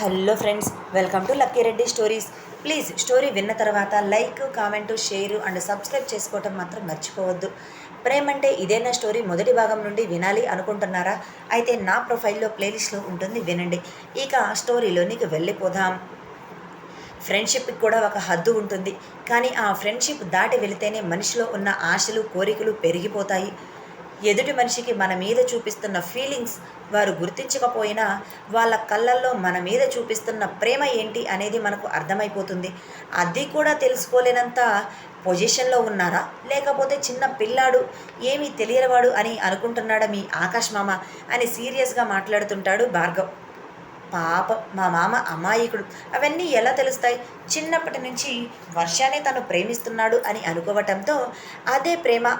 Hello friends welcome to lucky Reddy stories. Please story విన్న తర్వాత like comment share and subscribe చేసుకోవటం మాత్రం మర్చిపోవద్దు. ప్రేమ అంటే ఇదేనా స్టోరీ? మొదటి భాగం నుండి వినాలి అనుకుంటున్నారా? అయితే నా ప్రొఫైల్లో ప్లేలిస్ట్లో ఉంటుంది వినండి. ఇక స్టోరీలోనికి వెళ్ళిపోదాం. ఫ్రెండ్షిప్కి కూడా ఒక హద్దు ఉంటుంది. కానీ ఆ ఫ్రెండ్షిప్ దాటి వెళితేనే మనిషిలో ఉన్న ఆశలు కోరికలు పెరిగిపోతాయి. ఎదుటి మనిషికి మన మీద చూపిస్తున్న ఫీలింగ్స్ వారు గుర్తించకపోయినా వాళ్ళ కళ్ళల్లో మన మీద చూపిస్తున్న ప్రేమ ఏంటి అనేది మనకు అర్థమైపోతుంది. అది కూడా తెలుసుకోలేనంత పొజిషన్లో ఉన్నారా? లేకపోతే చిన్న పిల్లాడు ఏమీ తెలియనివాడు అని అనుకుంటున్నాడా మీ ఆకాష్ మామ అని సీరియస్గా మాట్లాడుతుంటాడు భార్గవ్. పాప మా మామ అమాయకుడు. అవన్నీ ఎలా తెలుస్తాయి? చిన్నప్పటి నుంచి వర్షాన్ని తను ప్రేమిస్తున్నాడు అని అనుకోవటంతో అదే ప్రేమ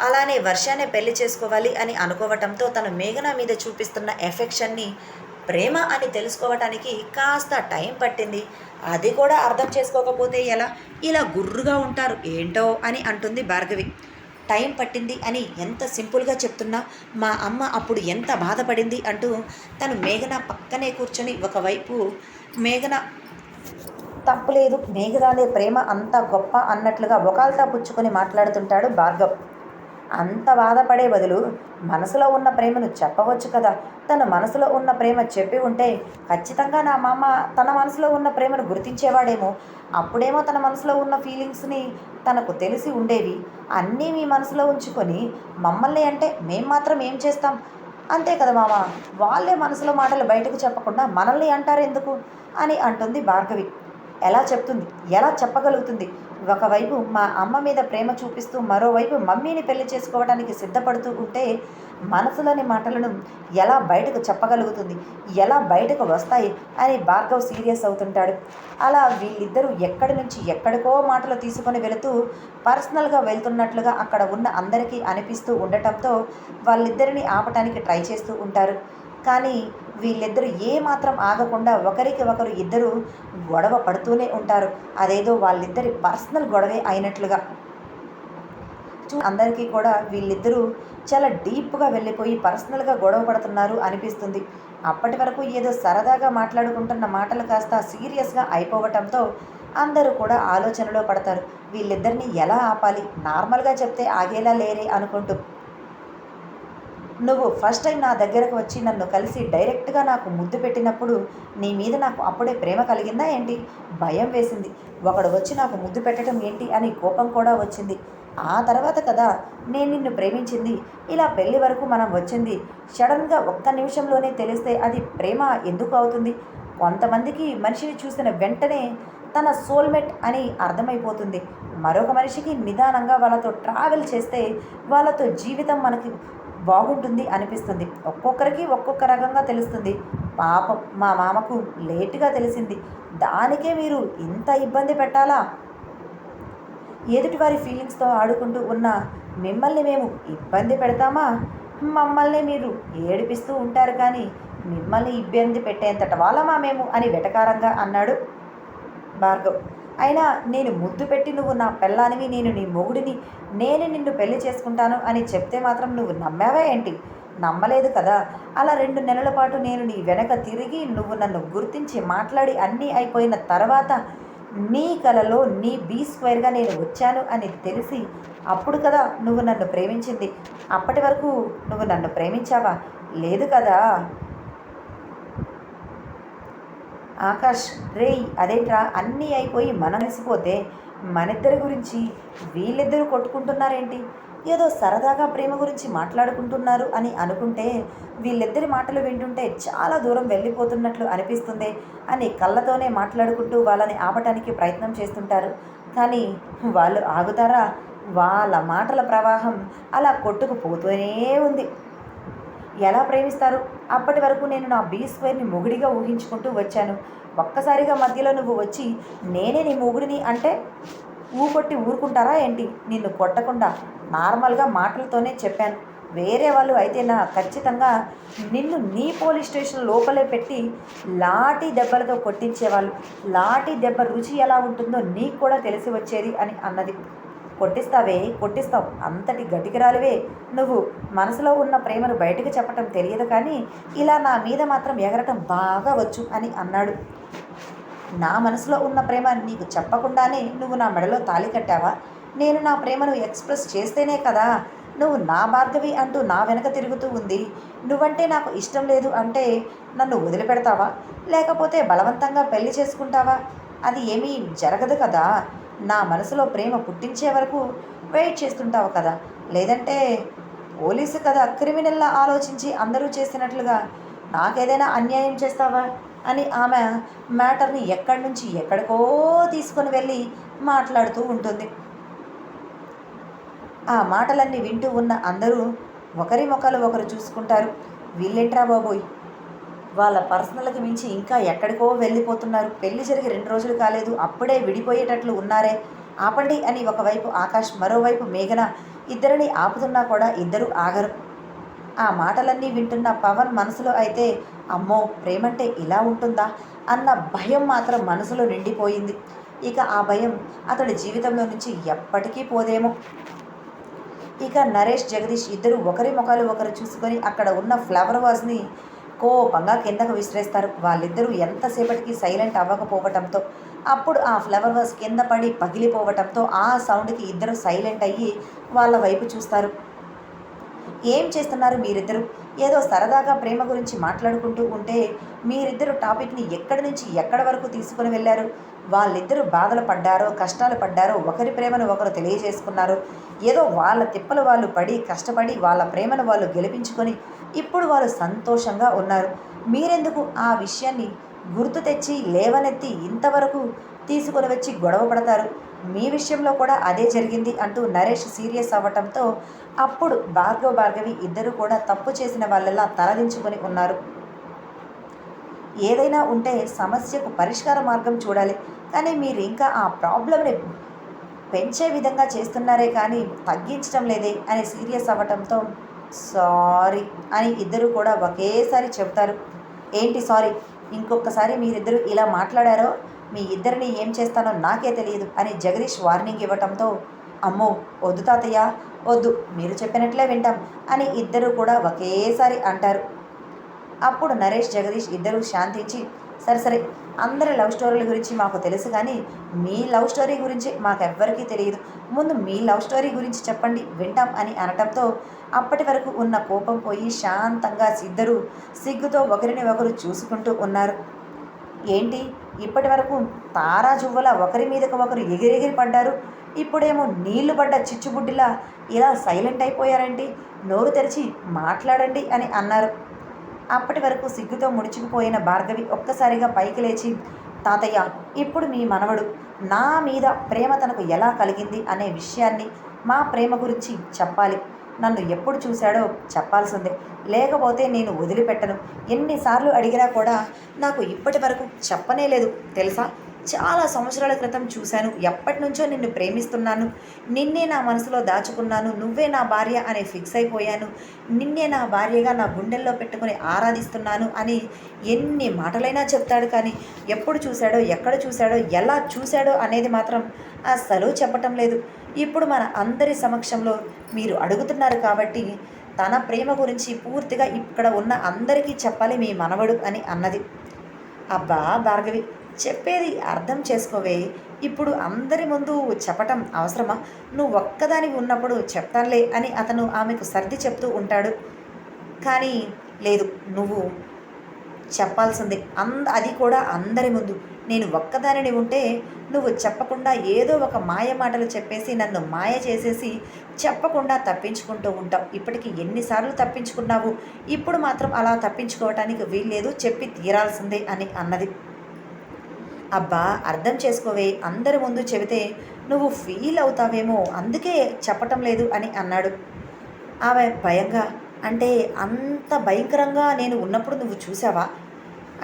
అలానే వర్షాన్ని పెళ్ళి చేసుకోవాలి అని అనుకోవటంతో తను మేఘన మీద చూపిస్తున్న ఎఫెక్షన్ని ప్రేమ అని తెలుసుకోవటానికి కాస్త టైం పట్టింది. అది కూడా అర్థం చేసుకోకపోతే ఎలా? ఇలా గుర్రుగా ఉంటారు ఏంటో అని అంటుంది భార్గవి. టైం పట్టింది అని ఎంత సింపుల్గా చెప్తున్నా మా అమ్మ అప్పుడు ఎంత బాధపడింది అంటూ తను మేఘన పక్కనే కూర్చొని ఒకవైపు మేఘన తప్పులేదు మేఘనాలే ప్రేమ అంత గొప్ప అన్నట్లుగా ఒకల్తా పుచ్చుకొని మాట్లాడుతుంటాడు భార్గవ్. అంత బాధపడే బదులు మనసులో ఉన్న ప్రేమను చెప్పవచ్చు కదా? తన మనసులో ఉన్న ప్రేమ చెప్పి ఉంటే ఖచ్చితంగా నా మామ తన మనసులో ఉన్న ప్రేమను గుర్తించేవాడేమో. అప్పుడేమో తన మనసులో ఉన్న ఫీలింగ్స్ని తనకు తెలిసి ఉండేవి. అన్నీ మీ మనసులో ఉంచుకొని మమ్మల్ని అంటే మేం మాత్రం ఏం చేస్తాం? అంతే కదా మామ? వాళ్ళే మనసులో మాటలు బయటకు చెప్పకుండా మనల్ని అంటారు ఎందుకు అని అంటుంది భార్గవి. ఎలా చెప్తుంది? ఎలా చెప్పగలుగుతుంది? ఒకవైపు మా అమ్మ మీద ప్రేమ చూపిస్తూ మరోవైపు మమ్మీని పెళ్ళి చేసుకోవడానికి సిద్ధపడుతూ ఉంటే మనసులోని మాటలను ఎలా బయటకు చెప్పగలుగుతుంది? ఎలా బయటకు వస్తాయి? అని భార్గవ్ సీరియస్ అవుతుంటాడు. అలా వీళ్ళిద్దరూ ఎక్కడి నుంచి ఎక్కడికో మాటలు తీసుకొని వెళుతూ పర్సనల్గా వెళ్తున్నట్లుగా అక్కడ ఉన్న అందరికీ అనిపిస్తూ ఉండటంతో వాళ్ళిద్దరిని ఆపటానికి ట్రై చేస్తూ ఉంటారు. కానీ వీళ్ళిద్దరూ ఏమాత్రం ఆగకుండా ఒకరికి ఒకరు ఇద్దరు గొడవ పడుతూనే ఉంటారు. అదేదో వాళ్ళిద్దరి పర్సనల్ గొడవే అయినట్లుగా. అందరికీ కూడా వీళ్ళిద్దరూ చాలా డీప్గా వెళ్ళిపోయి పర్సనల్గా గొడవ పడుతున్నారు అనిపిస్తుంది. అప్పటి వరకు ఏదో సరదాగా మాట్లాడుకుంటున్న మాటలు కాస్త సీరియస్గా అయిపోవటంతో అందరూ కూడా ఆలోచనలో పడతారు. వీళ్ళిద్దరిని ఎలా ఆపాలి? నార్మల్గా చెప్తే ఆగేలా లేరే అనుకుంటూ. నువ్వు ఫస్ట్ టైం నా దగ్గరకు వచ్చి నన్ను కలిసి డైరెక్ట్గా నాకు ముద్దు పెట్టినప్పుడు నీ మీద నాకు అప్పుడే ప్రేమ కలిగిందా ఏంటి? భయం వేసింది. ఒకడు వచ్చి నాకు ముద్దు పెట్టడం ఏంటి అని కోపం కూడా వచ్చింది. ఆ తర్వాత కదా నేను నిన్ను ప్రేమించింది. ఇలా పెళ్ళి వరకు మనం వచ్చింది. సడన్గా ఒక్క నిమిషంలోనే తెలిస్తే అది ప్రేమ ఎందుకు అవుతుంది? కొంతమందికి మనిషిని చూసిన వెంటనే తన సోల్మేట్ అని అర్థమైపోతుంది. మరొక మనిషికి నిదానంగా వాళ్ళతో ట్రావెల్ చేస్తే వాళ్ళతో జీవితం మనకి బాగుంటుంది అనిపిస్తుంది. ఒక్కొక్కరికి ఒక్కొక్క రకంగా తెలుస్తుంది. పాపం మా మామకు లేటుగా తెలిసింది. దానికే మీరు ఇంత ఇబ్బంది పెట్టాలా? ఎదుటివారి ఫీలింగ్స్తో ఆడుకుంటూ ఉన్న మిమ్మల్ని మేము ఇబ్బంది పెడతామా? మమ్మల్ని మీరు ఏడిపిస్తూ ఉంటారు కానీ మిమ్మల్ని ఇబ్బంది పెట్టేంతట వాళ్ళమా మేము? అని వెటకారంగా అన్నాడు భార్గవ్. అయినా నేను ముద్దు పెట్టి నువ్వు నా పెళ్ళానివి నేను నీ మొగుడిని నేను నిన్ను పెళ్ళి చేసుకుంటాను అని చెప్తే మాత్రం నువ్వు నమ్మావా ఏంటి? నమ్మలేదు కదా. అలా రెండు నెలల పాటు నేను నీ వెనక తిరిగి నువ్వు నన్ను గుర్తించి మాట్లాడి అన్నీ అయిపోయిన తర్వాత నీ కలలో నీ బీ స్క్వేర్గా నేను వచ్చాను అని తెలిసి అప్పుడు కదా నువ్వు నన్ను ప్రేమించింది. అప్పటి వరకు నువ్వు నన్ను ప్రేమించావా? లేదు కదా. ఆకాష్ రేయ్ అదేట్రా అన్నీ అయిపోయి మనం కలిసిపోతే మనిద్దరి గురించి వీళ్ళిద్దరూ కొట్టుకుంటున్నారేంటి? ఏదో సరదాగా ప్రేమ గురించి మాట్లాడుకుంటున్నారు అని అనుకుంటే వీళ్ళిద్దరి మాటలు వింటుంటే చాలా దూరం వెళ్ళిపోతున్నట్లు అనిపిస్తుంది అని కళ్ళతోనే మాట్లాడుకుంటూ వాళ్ళని ఆపటానికి ప్రయత్నం చేస్తుంటారు. కానీ వాళ్ళు ఆగుతారా? వాళ్ళ మాటల ప్రవాహం అలా కొట్టుకుపోతూనే ఉంది. ఎలా ప్రేమిస్తారు? అప్పటి వరకు నేను నా బీ స్క్వేర్ని మొగుడిగా ఊహించుకుంటూ వచ్చాను. ఒక్కసారిగా మధ్యలో నువ్వు వచ్చి నేనే నీ మొగుడిని అంటే ఊకొట్టి ఊరుకుంటారా ఏంటి? నిన్ను కొట్టకుండా నార్మల్గా మాటలతోనే చెప్పాను. వేరే వాళ్ళు అయితే నా ఖచ్చితంగా నిన్ను నీ పోలీస్ స్టేషన్ లోపలే పెట్టి లాఠీ దెబ్బలతో కొట్టించేవాళ్ళు. లాఠీ దెబ్బ రుచి ఎలా ఉంటుందో నీకు కూడా తెలిసి వచ్చేది అని అన్నది. కొట్టిస్తావే కొట్టిస్తావు. అంతటి గటికిరాలివే నువ్వు మనసులో ఉన్న ప్రేమను బయటకు చెప్పటం తెలియదు కానీ ఇలా నా మీద మాత్రం ఎగరటం బాగా వచ్చు అని అన్నాడు. నా మనసులో ఉన్న ప్రేమ నీకు చెప్పకుండానే నువ్వు నా మెడలో తాళి కట్టావా? నేను నా ప్రేమను ఎక్స్ప్రెస్ చేస్తేనే కదా నువ్వు నా భార్గవి అంటూ నా వెనక తిరుగుతూ ఉంది. నువ్వంటే నాకు ఇష్టం లేదు అంటే నన్ను వదిలిపెడతావా? లేకపోతే బలవంతంగా పెళ్ళి చేసుకుంటావా? అది ఏమీ జరగదు కదా. నా మనసులో ప్రేమ పుట్టించే వరకు వెయిట్ చేస్తుంటావు కదా. లేదంటే పోలీసు కదా క్రిమినల్లా ఆలోచించి అందరూ చేసినట్లుగా నాకేదైనా అన్యాయం చేస్తావా అని ఆమె మ్యాటర్ని ఎక్కడి నుంచి ఎక్కడికో తీసుకొని వెళ్ళి మాట్లాడుతూ ఉంటుంది. ఆ మాటలన్నీ వింటూ ఉన్న అందరూ ఒకరి ముఖాలు ఒకరు చూసుకుంటారు. వీళ్ళేంట్రా బాబోయ్? వాళ్ళ పర్సనల్కి మించి ఇంకా ఎక్కడికో వెళ్ళిపోతున్నారు. పెళ్ళి జరిగి రెండు రోజులు కాలేదు. అప్పుడే విడిపోయేటట్లు ఉన్నారే. ఆపండి అని ఒకవైపు ఆకాష్ మరోవైపు మేఘన ఇద్దరిని ఆపుతున్నా కూడా ఇద్దరు ఆగరు. ఆ మాటలన్నీ వింటున్న పవన్ మనసులో అయితే అమ్మో ప్రేమంటే ఇలా ఉంటుందా? అన్న భయం మాత్రం మనసులో నిండిపోయింది. ఇక ఆ భయం అతడి జీవితంలో నుంచి ఎప్పటికీ పోదేమో. ఇక నరేష్ జగదీష్ ఇద్దరు ఒకరి ముఖాలు ఒకరు చూసుకొని అక్కడ ఉన్న ఫ్లవర్ వాజ్ని కోపంగా కిందకు విసిరేస్తారు. వాళ్ళిద్దరూ ఎంతసేపటికి సైలెంట్ అవ్వకపోవటంతో అప్పుడు ఆ ఫ్లవర్ వాస్ కింద పడి పగిలిపోవటంతో ఆ సౌండ్కి ఇద్దరు సైలెంట్ అయ్యి వాళ్ళ వైపు చూస్తారు. ఏం చేస్తున్నారు మీరిద్దరు? ఏదో సరదాగా ప్రేమ గురించి మాట్లాడుకుంటూ ఉంటే మీరిద్దరు టాపిక్ని ఎక్కడి నుంచి ఎక్కడి వరకు తీసుకుని వెళ్ళారు? వాళ్ళిద్దరూ బాధలు పడ్డారో కష్టాలు పడ్డారో ఒకరి ప్రేమను ఒకరు తెలియజేసుకున్నారు. ఏదో వాళ్ళ తిప్పలు వాళ్ళు పడి కష్టపడి వాళ్ళ ప్రేమను వాళ్ళు గెలిపించుకొని ఇప్పుడు వారు సంతోషంగా ఉన్నారు. మీరెందుకు ఆ విషయాన్ని గుర్తు తెచ్చి లేవనెత్తి ఇంతవరకు తీసుకుని వచ్చి గొడవ పడతారు? మీ విషయంలో కూడా అదే జరిగింది అంటూ నరేష్ సీరియస్ అవ్వటంతో అప్పుడు భార్గవ భార్గవి ఇద్దరు కూడా తప్పు చేసిన వాళ్ళలా తలదించుకొని ఉన్నారు. ఏదైనా ఉంటే సమస్యకు పరిష్కార మార్గం చూడాలి. కానీ మీరు ఇంకా ఆ ప్రాబ్లంని పెంచే విధంగా చేస్తున్నారే కానీ తగ్గించడం లేదే అని సీరియస్ అవ్వటంతో సారీ అని ఇద్దరు కూడా ఒకేసారి చెబుతారు. ఏంటి సారీ? ఇంకొకసారి మీరిద్దరూ ఇలా మాట్లాడారో మీ ఇద్దరిని ఏం చేస్తానో నాకే తెలియదు అని జగదీష్ వార్నింగ్ ఇవ్వటంతో అమ్మో వద్దు తాతయ్య వద్దు మీరు చెప్పినట్లే వింటాం అని ఇద్దరు కూడా ఒకేసారి అంటారు. అప్పుడు నరేష్ జగదీష్ ఇద్దరు శాంతించి సరే సరే. అందరి లవ్ స్టోరీల గురించి మాకు తెలుసు కానీ మీ లవ్ స్టోరీ గురించి మాకెవ్వరికీ తెలియదు. ముందు మీ లవ్ స్టోరీ గురించి చెప్పండి వింటాం అని అనటంతో అప్పటి వరకు ఉన్న కోపం పోయి శాంతంగా ఇద్దరు సిగ్గుతో ఒకరిని ఒకరు చూసుకుంటూ ఉన్నారు. ఏంటి? ఇప్పటి వరకు తారా జువ్వల ఒకరి మీదకు ఒకరు ఎగిరెగిరి పడ్డారు. ఇప్పుడేమో నీళ్ళు పడ్డ చిచ్చుబుడ్డిలా ఇలా సైలెంట్ అయిపోయారండి నోరు తెరిచి మాట్లాడండి అని అన్నారు. అప్పటి వరకు సిగ్గుతో ముడుచుకుపోయిన భార్గవి ఒక్కసారిగా పైకి లేచి తాతయ్య ఇప్పుడు మీ మనవడు నా మీద ప్రేమ తనకు ఎలా కలిగింది అనే విషయాన్ని మా ప్రేమ గురించి చెప్పాలి. నన్ను ఎప్పుడు చూశాడో చెప్పాల్సిందే. లేకపోతే నేను వదిలిపెట్టను. ఎన్నిసార్లు అడిగినా కూడా నాకు ఇప్పటి వరకు చెప్పనే లేదు. తెలుసా? చాలా సంవత్సరాల క్రితం చూశాను. ఎప్పటి నుంచో నిన్ను ప్రేమిస్తున్నాను. నిన్నే నా మనసులో దాచుకున్నాను. నువ్వే నా భార్య అనే ఫిక్స్ అయిపోయాను. నిన్నే నా భార్యగా నా గుండెల్లో పెట్టుకుని ఆరాధిస్తున్నాను అని ఎన్ని మాటలైనా చెప్తాడు కానీ ఎప్పుడు చూశాడో ఎక్కడ చూశాడో ఎలా చూశాడో అనేది మాత్రం అస్సలు చెప్పటం లేదు. ఇప్పుడు మన అందరి సమక్షంలో మీరు అడుగుతున్నారు కాబట్టి తన ప్రేమ గురించి పూర్తిగా ఇక్కడ ఉన్న అందరికీ చెప్పాలి మీ మనవడు అని అన్నది. అబ్బా భార్గవి చెప్పేది అర్థం చేసుకోవే. ఇప్పుడు అందరి ముందు చెప్పటం అవసరమా? నువ్వు ఒక్కదానికి ఉన్నప్పుడు చెప్తానులే అని అతను ఆమెకు సర్ది చెప్తూ ఉంటాడు. కానీ లేదు నువ్వు చెప్పాల్సిందే అంద అది కూడా అందరి ముందు. నేను ఒక్కదానిని ఉంటే నువ్వు చెప్పకుండా ఏదో ఒక మాయ మాటలు చెప్పేసి నన్ను మాయ చేసేసి చెప్పకుండా తప్పించుకుంటూ ఉంటావు. ఇప్పటికి ఎన్నిసార్లు తప్పించుకున్నావు? ఇప్పుడు మాత్రం అలా తప్పించుకోవటానికి వీల్లేదు చెప్పి తీరాల్సిందే అని అన్నది. అబ్బా అర్థం చేసుకోవే. అందరి ముందు చెబితే నువ్వు ఫీల్ అవుతావేమో అందుకే చెప్పటం లేదు అని అన్నాడు. ఆమె భయంగా అంటే అంత భయంకరంగా నేను ఉన్నప్పుడు నువ్వు చూసావా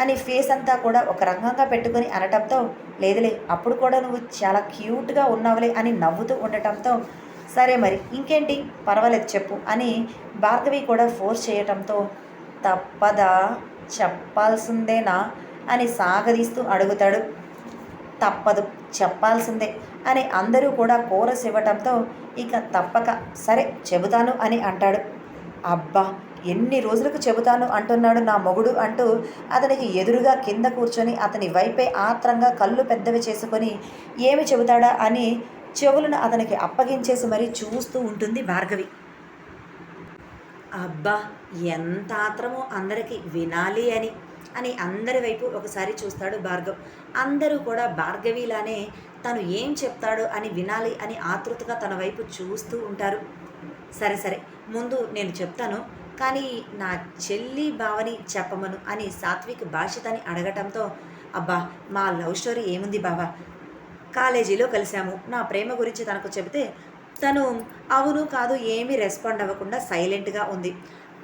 అని ఫేస్ అంతా కూడా ఒక రంగంగా పెట్టుకొని అనటంతో లేదులే అప్పుడు కూడా నువ్వు చాలా క్యూట్గా ఉన్నావులే అని నవ్వుతూ ఉండటంతో సరే మరి ఇంకేంటి? పర్వాలేదు చెప్పు అని భార్గవి కూడా ఫోర్స్ చేయటంతో తప్పదా చెప్పాల్సిందేనా? అని సాగదీస్తూ అడుగుతాడు. తప్పదు చెప్పాల్సిందే అని అందరూ కూడా కోరస్ ఇవ్వటంతో ఇక తప్పక సరే చెబుతాను అని అంటాడు. అబ్బా ఎన్ని రోజులకు చెబుతాను అంటున్నాడు నా మొగుడు అంటూ అతనికి ఎదురుగా కింద కూర్చొని అతని వైపే ఆత్రంగా కళ్ళు పెద్దవి చేసుకొని ఏమి చెబుతాడా అని చెవులను అతనికి అప్పగించేసి మరీ చూస్తూ ఉంటుంది భార్గవి. అబ్బా ఎంత ఆత్రమో అందరికీ వినాలి అని అని అందరి వైపు ఒకసారి చూస్తాడు భార్గవ్. అందరూ కూడా భార్గవిలానే తను ఏం చెప్తాడు అని వినాలి అని ఆతృతగా తన వైపు చూస్తూ ఉంటారు. సరే సరే ముందు నేను చెప్తాను. కానీ నా చెల్లి బావని చెప్పమను అని సాత్విక్ భాషితని అడగటంతో అబ్బా మా లవ్ స్టోరీ ఏముంది బావా? కాలేజీలో కలిశాము. నా ప్రేమ గురించి తనకు చెబితే తను అవును కాదు ఏమీ రెస్పాండ్ అవ్వకుండా సైలెంట్గా ఉంది.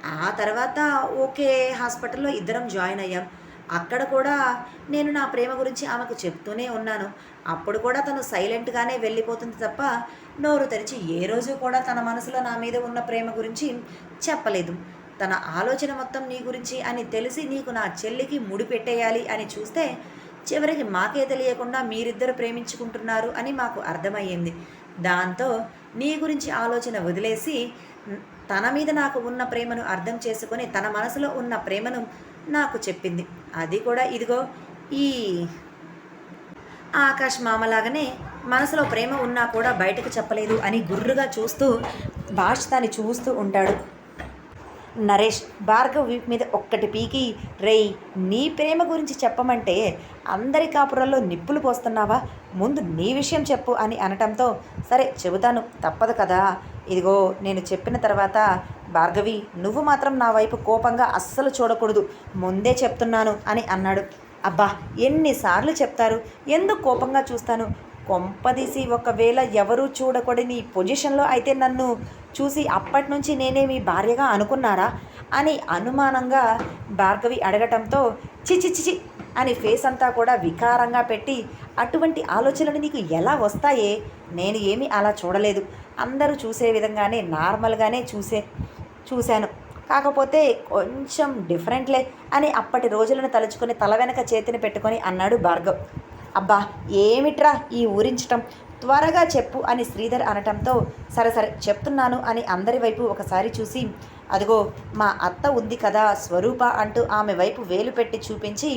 ఆ తర్వాత ఓకే హాస్పిటల్లో ఇద్దరం జాయిన్ అయ్యాం. అక్కడ కూడా నేను నా ప్రేమ గురించి ఆమెకు చెప్తూనే ఉన్నాను. అప్పుడు కూడా తను సైలెంట్గానే వెళ్ళిపోతుంది తప్ప నోరు తెరిచి ఏ రోజు కూడా తన మనసులో నా మీద ఉన్న ప్రేమ గురించి చెప్పలేదు. తన ఆలోచన మొత్తం నీ గురించి అని తెలిసి నీకు నా చెల్లికి ముడి పెట్టేయాలి అని చూస్తే చివరికి మాకే తెలియకుండా మీరిద్దరు ప్రేమించుకుంటున్నారు అని మాకు అర్థమయ్యింది. దాంతో నీ గురించి ఆలోచన వదిలేసి తన మీద నాకు ఉన్న ప్రేమను అర్థం చేసుకొని తన మనసులో ఉన్న ప్రేమను నాకు చెప్పింది. అది కూడా ఇదిగో ఈ ఆకాష్ మామలాగానే మనసులో ప్రేమ ఉన్నా కూడా బయటకు చెప్పలేదు అని గుర్రుగా చూస్తూ భాష దాన్ని చూస్తూ ఉంటాడు. నరేష్ భార్గవ్ మీద ఒక్కటి పీకి రేయ్ నీ ప్రేమ గురించి చెప్పమంటే అందరి కాపురాల్లో నిప్పులు పోస్తున్నావా? ముందు నీ విషయం చెప్పు అని అనటంతో సరే చెబుతాను తప్పదు కదా. ఇదిగో నేను చెప్పిన తర్వాత భార్గవి నువ్వు మాత్రం నా వైపు కోపంగా అస్సలు చూడకూడదు. ముందే చెప్తున్నాను అని అన్నాడు. అబ్బా ఎన్నిసార్లు చెప్తారు? ఎందుకు కోపంగా చూస్తాను? కొంపదీసి ఒకవేళ ఎవరూ చూడకూడని పొజిషన్లో అయితే నన్ను చూసి అప్పటి నుంచి నేనే మీ భార్యగా అనుకున్నారా? అని అనుమానంగా భార్గవి అడగటంతో చిచి చిచి అని ఫేస్ అంతా కూడా వికారంగా పెట్టి అటువంటి ఆలోచనలు నీకు ఎలా వస్తాయే? నేను ఏమీ అలా చూడలేదు. అందరూ చూసే విధంగానే నార్మల్గానే చూసే చూశాను. కాకపోతే కొంచెం డిఫరెంట్లే అని అప్పటి రోజులను తలుచుకొని తల వెనక చేతిని పెట్టుకొని అన్నాడు భార్గవ్. అబ్బా ఏమిట్రా ఈ ఊరించటం? త్వరగా చెప్పు అని శ్రీధర్ అనటంతో సరే సరే చెప్తున్నాను అని అందరి వైపు ఒకసారి చూసి అదిగో మా అత్త ఉంది కదా స్వరూప అంటూ ఆమె వైపు వేలు పెట్టి చూపించి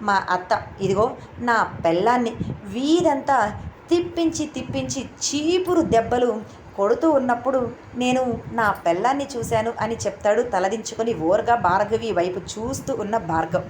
మా అత్త ఇదిగో నా పెళ్ళాన్ని వీధంతా తిప్పించి తిప్పించి చీపురు దెబ్బలు కొడుతూ ఉన్నప్పుడు నేను నా పెళ్ళాన్ని చూశాను అని చెప్తాడు తలదించుకొని ఓర్గా భార్గవి వైపు చూస్తూ ఉన్న భార్గవ్.